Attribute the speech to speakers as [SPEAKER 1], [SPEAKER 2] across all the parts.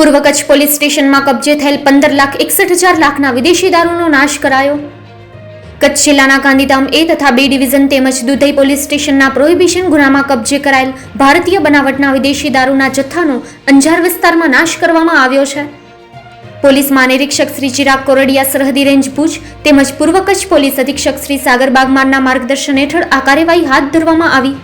[SPEAKER 1] પૂર્વ કચ્છ પોલીસ સ્ટેશનમાં કબજે થયેલ પંદર લાખ એકસઠ હજાર લાખના વિદેશી દારૂનો નાશ કરાયો. કચ્છ જિલ્લાના ગાંધીધામ એ તથા બી ડિવિઝન તેમજ દુધઈ પોલીસ સ્ટેશનના પ્રોહિબિશન ગુનામાં કબજે કરાયેલ ભારતીય બનાવટના વિદેશી દારૂના જથ્થાનો અંજાર વિસ્તારમાં નાશ કરવામાં આવ્યો છે. પોલીસ મહાનિરીક્ષક શ્રી ચિરાગ કોરડિયા સરહદી રેન્જ ભુજ તેમજ પૂર્વ કચ્છ પોલીસ અધિક્ષક શ્રી સાગર બાગમારના માર્ગદર્શન હેઠળ આ કાર્યવાહી હાથ ધરવામાં આવી.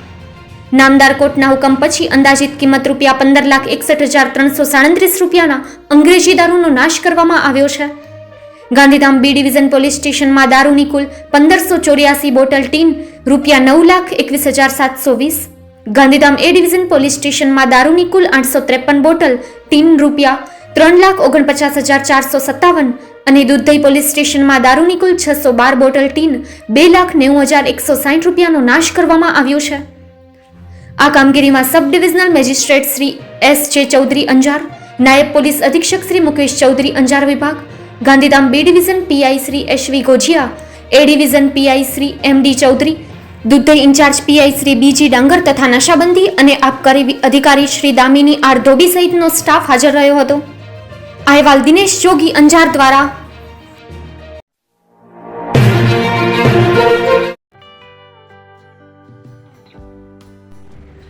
[SPEAKER 1] નામદાર કોર્ટના હુકમ પછી અંદાજિત કિંમત રૂપિયા પંદર લાખ એકસઠ હજાર ત્રણસો સાડત્રીસ રૂપિયાના અંગ્રેજી દારૂનો નાશ કરવામાં આવ્યો છે. ગાંધીધામ બી ડિવિઝન પોલીસ સ્ટેશનમાં દારૂની કુલ પંદરસો ચોર્યાસી બોટલ ટીન, રૂપિયા નવ લાખ એકવીસ હજાર સાતસો વીસ. ગાંધીધામ એ ડિવિઝન પોલીસ સ્ટેશનમાં દારૂની કુલ આઠસો ત્રેપન બોટલ, ટીન, રૂપિયા ત્રણ લાખ ઓગણપચાસ હજાર ચારસો સત્તાવન અને દુધઈ પોલીસ સ્ટેશનમાં દારૂની કુલ છસો બાર બોટલ ટીન, બે લાખ નેવું હજાર એકસો સાઠ રૂપિયાનો નાશ કરવામાં આવ્યો છે. આ કામગીરીમાં sub divisional magistrate Shri S J Chaudhary Anjar, નાયબ પોલીસ અધિક્ષક શ્રી મુકેશ ચૌધરી અંજાર વિભાગ, Gandhidham B division PI Shri SV Gojiya A division PI Shri M D Chaudhary, Dudhai incharge PI Shri BG Dangar તથા નશાબંધી અને આબકારી અધિકારી શ્રી દામિની આર ધોબી સહિતનો સ્ટાફ હાજર રહ્યો હતો. અહેવાલ દિનેશ જોગી અંજાર દ્વારા